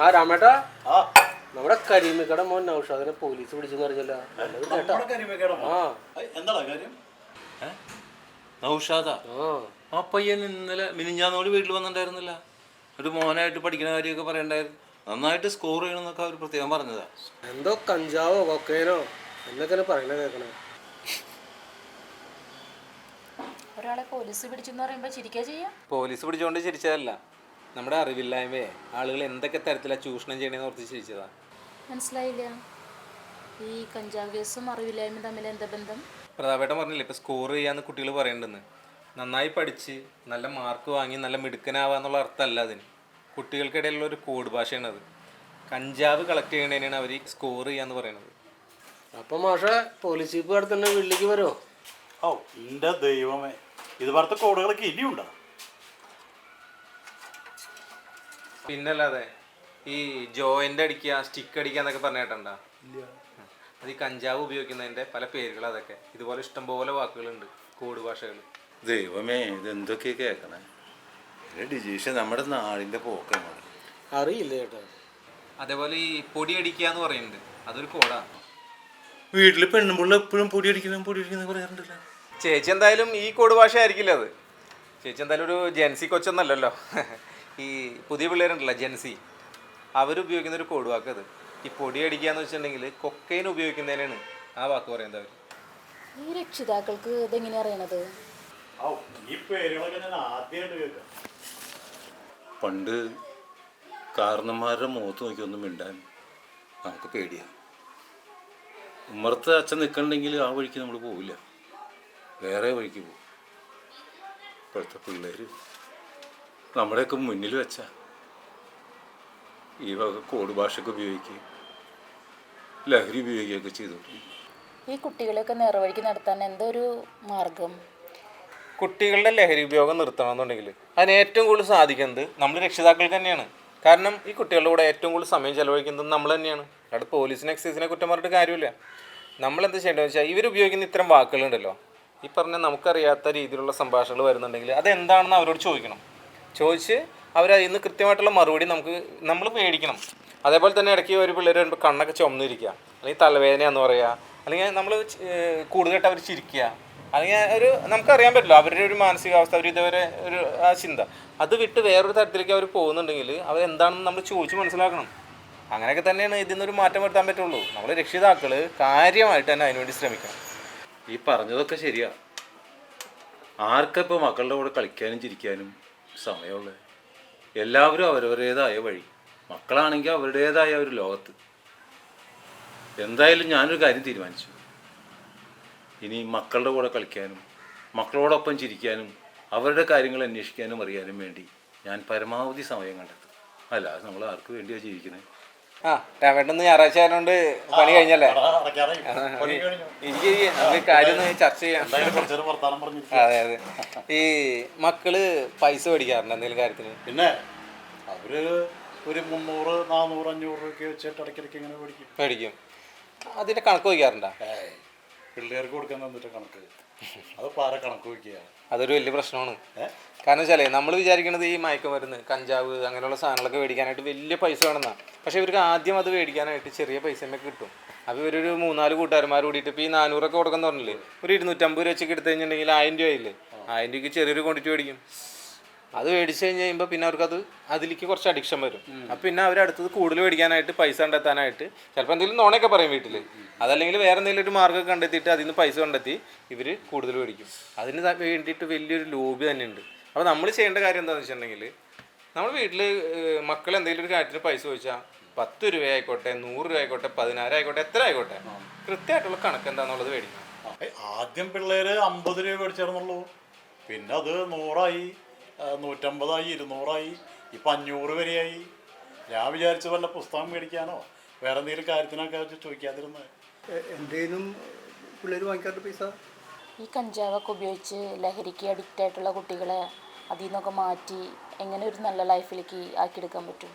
ആ, രാമേട്ടാ. നമ്മുടെ കരീമിക്കട മോൻ നൗഷാദിനെ പോലീസ് പിടിച്ചെന്ന് അറിഞ്ഞല്ല ആ. എന്താടാ കാര്യം? നൗഷാദ? ആ. ആ പയ്യൻ ഇന്നലെ മിനിഞ്ഞാന്നോട് വീട്ടിൽ വന്നിട്ടുണ്ടായിരുന്നില്ല. ഒരു മോനായിട്ട് പഠിക്കുന്ന കാര്യമൊക്കെ പറയണ്ടായിരുന്നു. നന്നായിട്ട് സ്കോർ ചെയ്യണമെന്നൊക്കെ അവർ പ്രത്യേകം പറഞ്ഞതാ. എന്തോ കഞ്ചാവോ കൊക്കേനോ എന്നൊക്കെ പറയണ കേൾക്കണേ ഒരാളെ പോലീസ് പിടിച്ചെന്ന് പറയുമ്പോൾ ചിരിക്കാ ചെയ്യാം? പോലീസ് പിടിച്ചോണ്ട് ചിരിച്ചതല്ല. നമ്മുടെ അറിവില്ലായ്മയെ ആളുകൾ എന്തൊക്കെ തരത്തിലാണ് ചൂഷണം ചെയ്യണമെന്ന് ഓർത്ത് ചിരിച്ചതാ? മനസ്സിലായില്ല. ഈ കഞ്ചാവ് കേസും അറിവില്ലായ്മയും തമ്മിൽ എന്താ ബന്ധം? പ്രതാപേട്ടൻ പറഞ്ഞില്ലേ ഇപ്പം സ്കോർ ചെയ്യാന്ന് കുട്ടികൾ പറയണ്ടെന്ന്. നന്നായി പഠിച്ച് നല്ല മാർക്ക് വാങ്ങി നല്ല മിടുക്കനാവാന്നുള്ള അർത്ഥമല്ല അതിന്. കുട്ടികൾക്കിടയിലുള്ള ഒരു കോഡ് ഭാഷയാണത്. അത് കഞ്ചാവ് കളക്ട് ചെയ്യണേനാണ് അവർ സ്കോർ ചെയ്യാന്ന് പറയണത്. അപ്പൊ മാഷ പോലീസ് ചീഫ് അടുത്തന്നെ വീട്ടിലേക്ക് വരുമോ ഓ എന്റെ ദൈവമേ. ഇത് പറഞ്ഞ കോഡുകളൊക്കെ ഇനിയുണ്ടോ? പിന്നല്ലാതെ ഈ ജോയിന്റ് അടിക്കുക സ്റ്റിക്ക് അടിക്കുക എന്നൊക്കെ പറഞ്ഞിട്ടുണ്ടോ അത് ഈ കഞ്ചാവ് ഉപയോഗിക്കുന്നതിന്റെ പല പേരുകൾ അതൊക്കെ. ഇതുപോലെ ഇഷ്ടംപോലെ വാക്കുകളുണ്ട് കോഡ് ഭാഷകൾ. ദൈവമേ ഇതെന്തൊക്കെ കേൾക്കണേ? ഡിജീഷ് നമ്മുടെ നാടിന്റെ പോക്കാണ്. അറിയില്ല കേട്ടോ അതേപോലെ ഈ പൊടി അടിക്കുക എന്ന് പറയുന്നുണ്ട്. അതൊരു കോഡാണ് വീട്ടിൽ പെണ്ണുമ്പോൾ എപ്പോഴും പൊടി അടിക്കുന്ന പൊടി അടിക്കുന്ന പറയാറുണ്ടല്ലോ. ചേച്ചി എന്തായാലും ഈ കോഡ് ഭാഷ ആയിരിക്കില്ല അത്? ചേച്ചി എന്തായാലും ഒരു ജെൻസി കൊച്ചൊന്നല്ലല്ലോ. ഈ പുതിയ പിള്ളേരുണ്ടല്ലോ ജെൻസി അവരുപയോഗിക്കുന്ന ഒരു കോഡ് വാക്ക് അത്. ഈ പൊടി അടിക്കുക എന്ന് വെച്ചിട്ടുണ്ടെങ്കിൽ കൊക്കൈൻ ഉപയോഗിക്കുന്നതിനാണ് ആ വാക്ക് പറയുന്നത് അവർ ഈ രക്ഷിതാക്കൾക്ക് ഇതെങ്ങനെ അറിയണത്? പണ്ട് കാരണന്മാരുടെ മുഖത്ത് നോക്കി ഒന്നും മിണ്ടാൻ നമുക്ക് പേടിയാണ് ഉമ്മറത്ത് അച്ഛൻ നിൽക്കണമെങ്കിൽ ആ വഴിക്ക് നമ്മൾ പോവില്ല. വേറെ വഴിക്ക് പോകും ഇപ്പോഴത്തെ പിള്ളേർ നമ്മുടെയൊക്കെ മുന്നിൽ വെച്ച. ഈ വക കോഡ് ഭാഷയൊക്കെ ഉപയോഗിക്കുകയും ലഹരി ഉപയോഗിക്കുകയൊക്കെ ചെയ്തിട്ടുണ്ട് ഈ കുട്ടികളെയൊക്കെ നേർവഴിക്ക് നടത്താൻ എന്തൊരു മാർഗം? കുട്ടികളുടെ ലഹരി ഉപയോഗം നിർത്തണമെന്നുണ്ടെങ്കിൽ അതിന് ഏറ്റവും കൂടുതൽ സാധിക്കുന്നത് നമ്മൾ രക്ഷിതാക്കൾക്ക് തന്നെയാണ്. കാരണം ഈ കുട്ടികളുടെ കൂടെ ഏറ്റവും കൂടുതൽ സമയം ചെലവഴിക്കുന്നത് നമ്മൾ തന്നെയാണ്. അവിടെ പോലീസിനെ എക്സൈസിനെ കുറ്റം പറഞ്ഞിട്ട് കാര്യമില്ല. നമ്മൾ എന്ത് ചെയ്യേണ്ടതെന്ന് വെച്ചാൽ ഇവർ ഉപയോഗിക്കുന്ന ഇത്തരം വാക്കുകളുണ്ടല്ലോ ഈ പറഞ്ഞ നമുക്കറിയാത്ത രീതിയിലുള്ള സംഭാഷണങ്ങൾ വരുന്നുണ്ടെങ്കിൽ അതെന്താണെന്ന് അവരോട് ചോദിക്കണം. ചോദിച്ച് അവരതിൽ നിന്ന് കൃത്യമായിട്ടുള്ള മറുപടി നമുക്ക് നമ്മൾ മേടിക്കണം. അതേപോലെ തന്നെ ഇടയ്ക്ക് ഒരു പിള്ളേർ വരുമ്പോൾ കണ്ണൊക്കെ ചുമന്നിരിക്കുക. അല്ലെങ്കിൽ തലവേദനയാന്ന് പറയുക അല്ലെങ്കിൽ നമ്മൾ കൂടുതലായിട്ട് അവർ ചിരിക്കുക. അല്ലെങ്കിൽ ഒരു നമുക്കറിയാൻ പറ്റില്ല. അവരുടെ ഒരു മാനസികാവസ്ഥ അവർ ഇതുവരെ ഒരു ആ ചിന്ത. അത് വിട്ട് വേറൊരു തരത്തിലേക്ക് അവർ പോകുന്നുണ്ടെങ്കിൽ അവരെന്താണെന്ന് നമ്മൾ ചോദിച്ച് മനസ്സിലാക്കണം. അങ്ങനെയൊക്കെ തന്നെയാണ് ഇതിൽ നിന്നൊരു മാറ്റം വരുത്താൻ പറ്റുള്ളൂ. നമ്മൾ രക്ഷിതാക്കൾ കാര്യമായിട്ട് തന്നെ അതിനുവേണ്ടി ശ്രമിക്കണം. ഈ പറഞ്ഞതൊക്കെ ശരിയാ. ആർക്കിപ്പോൾ മക്കളുടെ കൂടെ കളിക്കാനും ചിരിക്കാനും? സമയമുള്ളത് എല്ലാവരും അവരവരുടേതായ വഴി. മക്കളാണെങ്കിൽ അവരുടേതായ ഒരു ലോകത്ത്. എന്തായാലും ഞാനൊരു കാര്യം തീരുമാനിച്ചു. ഇനി മക്കളുടെ കൂടെ കളിക്കാനും മക്കളോടൊപ്പം ചിരിക്കാനും അവരുടെ കാര്യങ്ങൾ അന്വേഷിക്കാനും അറിയാനും വേണ്ടി ഞാൻ പരമാവധി സമയം കണ്ടെത്തും. അല്ല നമ്മൾ ആർക്ക് വേണ്ടിയാണ് ജീവിക്കുന്നത് ആ രാമേട്ടൻ ഞായറാഴ്ച ആയതുകൊണ്ട് പണി കഴിഞ്ഞല്ലേ. എനിക്ക് നമുക്ക് കാര്യം ഒന്ന് ചർച്ച ചെയ്യാം. അതെ അതെ. ഈ മക്കൾ പൈസ മേടിക്കാറുണ്ട് എന്തെങ്കിലും കാര്യത്തിന്? പിന്നെ അവർ ഒരു മുന്നൂറ് നാനൂറ് അഞ്ഞൂറ് രൂപയൊക്കെ വെച്ചിട്ട് ഇടയ്ക്കിടയ്ക്ക് ഇങ്ങനെ മേടിക്കും. മേടിക്കും. അതിന്റെ കണക്ക് വയ്ക്കാറുണ്ടോ? പിള്ളേർക്ക് കൊടുക്കാൻ തന്നിട്ട് കണക്ക് അത് പാറ കണക്ക് വയ്ക്കുക അതൊരു വലിയ പ്രശ്നമാണ്. കാരണം വെച്ചാലേ നമ്മൾ വിചാരിക്കുന്നത് ഈ മയക്കുമരുന്ന് കഞ്ചാവ് അങ്ങനെയുള്ള സാധനങ്ങളൊക്കെ മേടിക്കാനായിട്ട് വലിയ പൈസ വേണമെന്നാണ് പക്ഷേ ഇവർക്ക് ആദ്യം അത് മേടിക്കാനായിട്ട് ചെറിയ പൈസയൊക്കെ കിട്ടും. അപ്പോൾ ഇവരൊരു മൂന്നാൽ കൂട്ടുകാരന്മാർ കൂടിയിട്ട് ഇപ്പോൾ ഈ നാനൂറൊക്കെ കൊടുക്കാൻ പറഞ്ഞില്ലേ? ഒരു ഇരുന്നൂറ്റമ്പത് രൂപ വെച്ചൊക്കെ എടുത്തു കഴിഞ്ഞിട്ടുണ്ടെങ്കിൽ ആയിരം രൂപ ആയില്ലേ? ആയിരം രൂപയ്ക്ക് ചെറിയൊരു ക്വാണ്ടിറ്റി മേടിക്കും. അത് മേടിച്ചു കഴിഞ്ഞ് കഴിയുമ്പോൾ പിന്നെ അവർക്കത് അതിലേക്ക് കുറച്ച് അഡിക്ഷൻ വരും. അപ്പം പിന്നെ അവർ അടുത്തത് കൂടുതൽ മേടിക്കാനായിട്ട് പൈസ കണ്ടെത്താനായിട്ട് ചിലപ്പോൾ എന്തെങ്കിലും നോണയൊക്കെ പറയും വീട്ടിൽ അതല്ലെങ്കിൽ വേറെ എന്തെങ്കിലും ഒരു മാർഗം കണ്ടെത്തിയിട്ട് അതിൽ നിന്ന് പൈസ കണ്ടെത്തി ഇവർ കൂടുതൽ മേടിക്കും. അതിന് വേണ്ടിയിട്ട് വലിയൊരു ലോബി തന്നെ ഉണ്ട് അപ്പോൾ നമ്മൾ ചെയ്യേണ്ട കാര്യം എന്താണെന്ന് വെച്ചിട്ടുണ്ടെങ്കിൽ നമ്മൾ വീട്ടിൽ മക്കൾ എന്തെങ്കിലും ഒരു കാര്യത്തിന് പൈസ ചോദിച്ചാൽ പത്ത് രൂപ ആയിക്കോട്ടെ നൂറ് രൂപ ആയിക്കോട്ടെ പതിനായിരം ആയിക്കോട്ടെ എത്ര ആയിക്കോട്ടെ കൃത്യമായിട്ടുള്ള കണക്ക് എന്താണെന്നുള്ളത് മേടിക്കണം. ആദ്യം പിള്ളേര് അമ്പത് രൂപ മേടിച്ചിരുന്നുള്ളൂ പിന്നെ അത് നൂറായി. നൂറ്റമ്പതായി ഇരുന്നൂറായി ഇപ്പം അഞ്ഞൂറ് വരെയായി. ഞാൻ വിചാരിച്ച വല്ല പുസ്തകം മേടിക്കാനോ വേറെ എന്തെങ്കിലും കാര്യത്തിനൊക്കെ വെച്ച് ചോദിക്കാതിരുന്നത് എന്തേലും പിള്ളേർ വാങ്ങിക്കാത്ത പൈസ? ഈ കഞ്ചാവൊക്കെ ഉപയോഗിച്ച് ലഹരിക്ക് അഡിക്റ്റ് ആയിട്ടുള്ള കുട്ടികളെ അതിൽ നിന്നൊക്കെ മാറ്റി എങ്ങനെ ഒരു നല്ല ലൈഫിലേക്ക് ആക്കിയെടുക്കാൻ പറ്റും?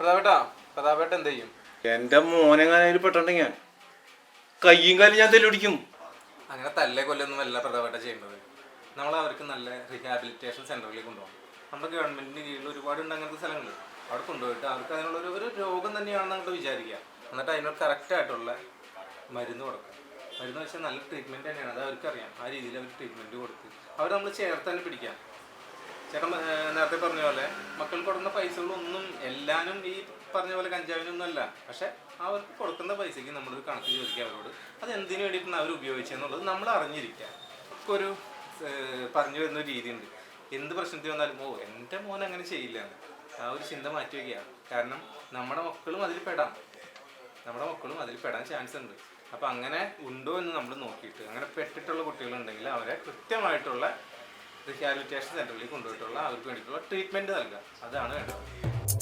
പ്രതാപേട്ടാ പ്രതാപേട്ട എന്ത് ചെയ്യും? എന്റെ മോനെങ്ങാനും പെട്ടുണ്ടെങ്കിൽ ഞാൻ കയ്യും കാലും ഞാൻ തെല്ലുപിടിക്കും. അങ്ങനെ തല്ലേ കൊല്ലൊന്നും അല്ല പ്രതാപേട്ട ചെയ്യേണ്ടത്. നമ്മൾ അവർക്ക് നല്ല റീഹാബിലിറ്റേഷൻ സെന്ററിലേക്ക് കൊണ്ടുപോകണം. നമ്മുടെ ഗവൺമെന്റിന് കീഴിൽ ഒരുപാടുണ്ട് അങ്ങനത്തെ സ്ഥലങ്ങൾ അവിടെ കൊണ്ടുപോയിട്ട് അവർക്ക് അതിനുള്ള ഒരു രോഗം തന്നെയാണെന്ന് അങ്ങോട്ട് വിചാരിക്കുക. എന്നിട്ട് അതിനോട് കറക്റ്റായിട്ടുള്ള മരുന്ന് കൊടുക്കുക. മരുന്ന് വെച്ചാൽ നല്ല ട്രീറ്റ്മെന്റ് തന്നെയാണ് അത് അവർക്കറിയാം. ആ രീതിയിൽ അവർ ട്രീറ്റ്മെന്റ് കൊടുത്ത് അവർ നമ്മൾ ചേർത്ത് തന്നെ പിടിക്കാം. ചേട്ടൻ നേരത്തെ പറഞ്ഞ പോലെ മക്കൾ കൊടുക്കുന്ന പൈസകളൊന്നും എല്ലാനും ഈ പറഞ്ഞ പോലെ കഞ്ചാവിനൊന്നും അല്ല. പക്ഷെ അവർക്ക് കൊടുക്കുന്ന പൈസയ്ക്ക് നമ്മളൊരു കണക്ക് ചോദിക്കുക അവരോട്. അത് എന്തിനു വേണ്ടിയിട്ടാണ് അവർ ഉപയോഗിച്ചതെന്നുള്ളത് നമ്മൾ അറിഞ്ഞിരിക്കുക ഒരു പറഞ്ഞു വരുന്ന ഒരു രീതിയുണ്ട്. എന്ത് പ്രശ്നത്തിൽ വന്നാലും ഓ എന്റെ മോൻ അങ്ങനെ ചെയ്യില്ല ആ ഒരു ചിന്ത മാറ്റി വയ്ക്കുക കാരണം നമ്മുടെ മക്കളും അതിൽ പെടാം. നമ്മുടെ മക്കളും അതിൽ പെടാൻ ചാൻസ് ഉണ്ട്. അപ്പം അങ്ങനെ ഉണ്ടോ എന്ന് നമ്മൾ നോക്കിയിട്ട് അങ്ങനെ പെട്ടിട്ടുള്ള കുട്ടികളുണ്ടെങ്കിൽ അവരെ കൃത്യമായിട്ടുള്ള റിഹാബിലിറ്റേഷൻ സെന്ററിലേക്ക് കൊണ്ടുപോയിട്ടുള്ള അവർക്ക് വേണ്ടിയിട്ടുള്ള ട്രീറ്റ്മെന്റ് നൽകുക. അതാണ് വേണ്ടത്.